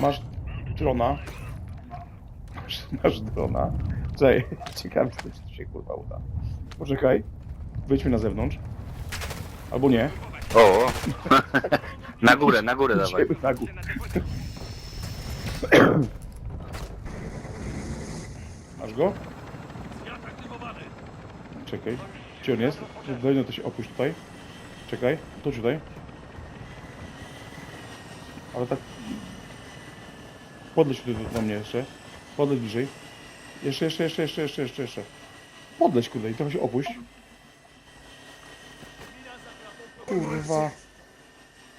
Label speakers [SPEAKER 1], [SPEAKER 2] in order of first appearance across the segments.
[SPEAKER 1] Masz drona. Masz, masz drona. Czekaj, ciekawe czy to się kurwa uda. Poczekaj. Wyjdźmy na zewnątrz. Albo nie.
[SPEAKER 2] O, o. na górę, na górę dawaj.
[SPEAKER 1] Idziemy na górę. Masz go? Czekaj. Gdzie on jest? Daj no to się opuść tutaj. Czekaj. Tu tutaj. Ale tak... Podleć tutaj do mnie jeszcze. Podleć bliżej. Jeszcze, jeszcze, jeszcze, jeszcze, jeszcze, jeszcze, jeszcze. Podleć kurde i trochę się opuść. Kurwa.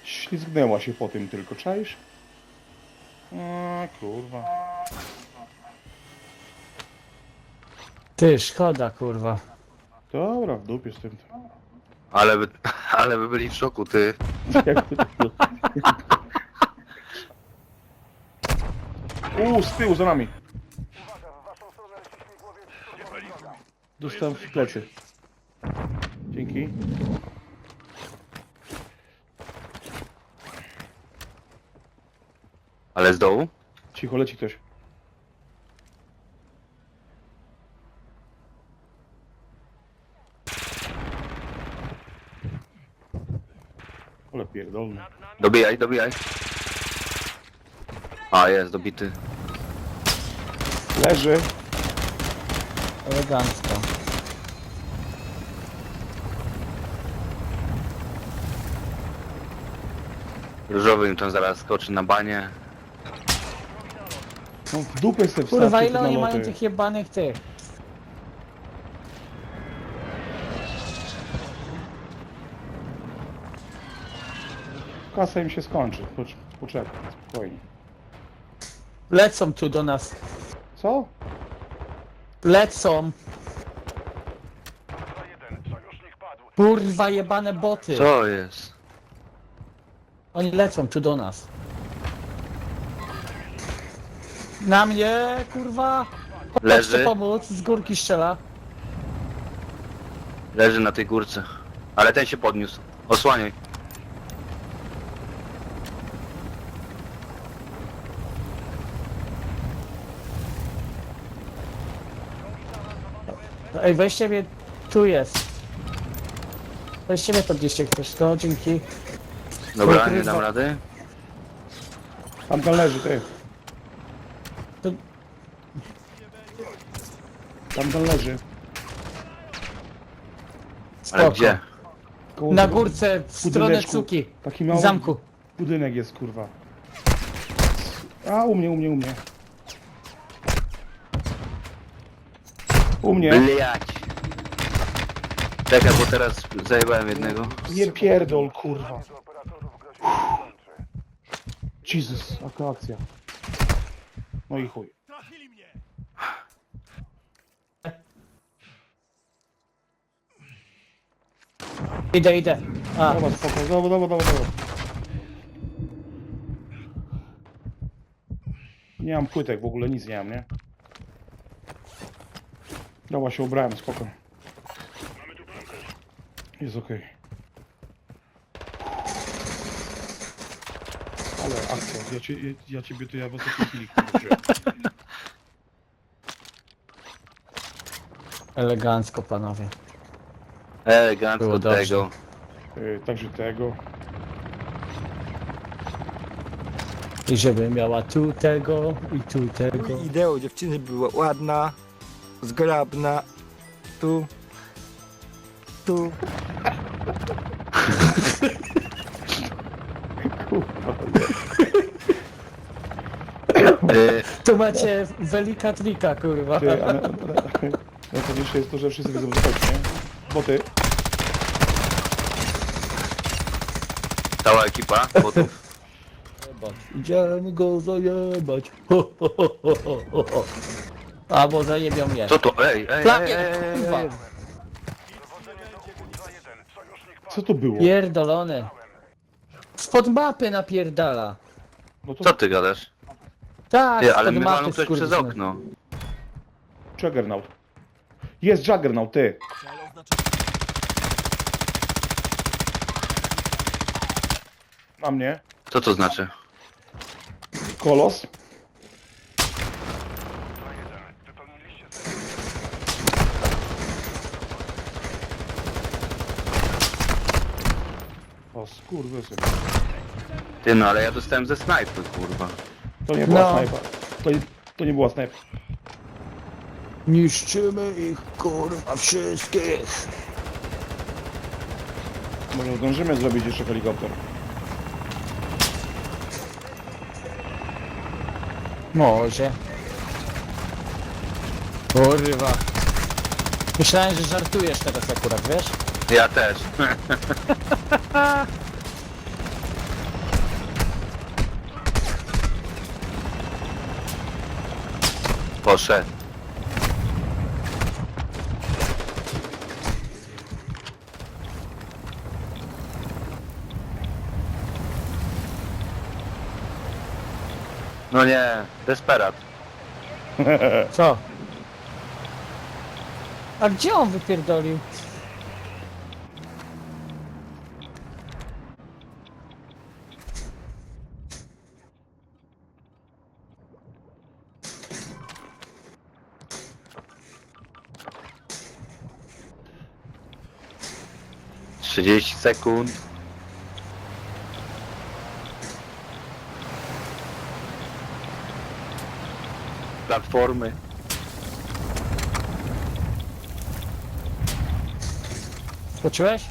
[SPEAKER 1] Ślizgnęła się po tym tylko, czaisz? A kurwa.
[SPEAKER 3] Ty, szkoda, kurwa.
[SPEAKER 1] Dobra, w dupie z tym.
[SPEAKER 2] Ale by, ale by byli w szoku, ty.
[SPEAKER 1] Jak ty to... Uuu, z tyłu, za nami. Dostałem w plecy. Dzięki.
[SPEAKER 2] Ale z dołu?
[SPEAKER 1] Cicho, leci ktoś. Ale pierdolny.
[SPEAKER 2] Dobijaj, dobijaj. A, jest, dobity.
[SPEAKER 1] Leży.
[SPEAKER 3] Elegancko.
[SPEAKER 2] Różowy im tam zaraz skoczy na banie.
[SPEAKER 1] No w dupę se
[SPEAKER 3] Kurwa, ile
[SPEAKER 1] te
[SPEAKER 3] oni mają
[SPEAKER 1] naloty.
[SPEAKER 3] tych jebanych tych?
[SPEAKER 1] Kasa im się skończy. Pocz- Poczekaj, spokojnie.
[SPEAKER 3] Lecą tu do nas.
[SPEAKER 1] Co?
[SPEAKER 3] Lecą. Kurwa, jebane boty.
[SPEAKER 2] Co jest?
[SPEAKER 3] Oni lecą tu do nas. Na mnie, kurwa.
[SPEAKER 2] Leży,
[SPEAKER 3] pomóc, z górki strzela.
[SPEAKER 2] leży na tej górce. Ale ten się podniósł. Osłaniaj.
[SPEAKER 3] Ej, weźcie mnie, tu jest. Weźcie mnie podnieście ktoś, no dzięki.
[SPEAKER 2] Dobra, nie dam rady.
[SPEAKER 1] Tam tam leży, ty.
[SPEAKER 3] To-
[SPEAKER 1] Tam tam leży.
[SPEAKER 2] Ale
[SPEAKER 3] Spoko.
[SPEAKER 2] gdzie?
[SPEAKER 1] Koło
[SPEAKER 3] Na
[SPEAKER 1] tego
[SPEAKER 3] górce, w stronę
[SPEAKER 1] budyneczku.
[SPEAKER 3] cuki.
[SPEAKER 1] Taki mały
[SPEAKER 3] Zamku.
[SPEAKER 1] budynek jest, kurwa. A, u mnie, u mnie, u mnie. U mnie.
[SPEAKER 2] Bliać. Czekaj, bo teraz zajebałem jednego.
[SPEAKER 1] Nie pierdol, kurwa. Jezus, jaka akcja. No i chuj.
[SPEAKER 3] Idę, idę. A,
[SPEAKER 1] Dobra, spoko, dobra, dobra, dobra, dobra. Nie mam płytek, w ogóle nic nie mam, nie? Dobra, się ubrałem, spoko. Jest okej. Ale akcja, ja, cię, ja, ja ciebie to ja w ostatniej chwili kurczę.
[SPEAKER 3] elegancko, panowie.
[SPEAKER 2] Elegancko
[SPEAKER 3] dobrze.
[SPEAKER 2] tego.
[SPEAKER 1] Yy, także tego.
[SPEAKER 3] I żeby miała tu tego i tu tego.
[SPEAKER 4] Ideą dziewczyny była ładna, zgrabna, tu, tu.
[SPEAKER 3] Tu macie Welika Trika, kurwa.
[SPEAKER 1] Ty, a na- na- najważniejsze jest to, że wszyscy wiedzą, chodzi, nie? Boty.
[SPEAKER 2] cała ekipa botów.
[SPEAKER 3] Idziemy go zajebać. Ho, ho, ho, ho, ho, ho. Albo zajebią mnie.
[SPEAKER 2] Co to? Ej, ej, ej, ej, ej,
[SPEAKER 3] kurwa.
[SPEAKER 2] ej.
[SPEAKER 1] Co to było?
[SPEAKER 3] Pierdolony. Spod mapy napierdala.
[SPEAKER 1] No to
[SPEAKER 2] Co ty gadasz?
[SPEAKER 3] Tak,
[SPEAKER 2] Ty, ale
[SPEAKER 3] spod
[SPEAKER 2] my
[SPEAKER 3] mapy
[SPEAKER 2] walną ktoś przez okno.
[SPEAKER 1] Juggernaut. Jest Juggernaut, ty. Na mnie.
[SPEAKER 2] Co to znaczy?
[SPEAKER 1] Kolos. O skurwysy.
[SPEAKER 2] Ty no, ale ja dostałem ze snajpy, kurwa.
[SPEAKER 1] To nie była
[SPEAKER 3] No.
[SPEAKER 1] snajpa. To, nie- to nie była snajpa.
[SPEAKER 3] Niszczymy ich, kurwa, wszystkich.
[SPEAKER 1] Może zdążymy zrobić jeszcze helikopter.
[SPEAKER 3] Może. Kurwa. Myślałem, że żartujesz teraz akurat, wiesz?
[SPEAKER 2] Ja też. Poszedł. No nie, desperat.
[SPEAKER 3] Co? A gdzie on wypierdolił?
[SPEAKER 2] Trzydzieści sekund. Platformy.
[SPEAKER 3] Skoczyłeś?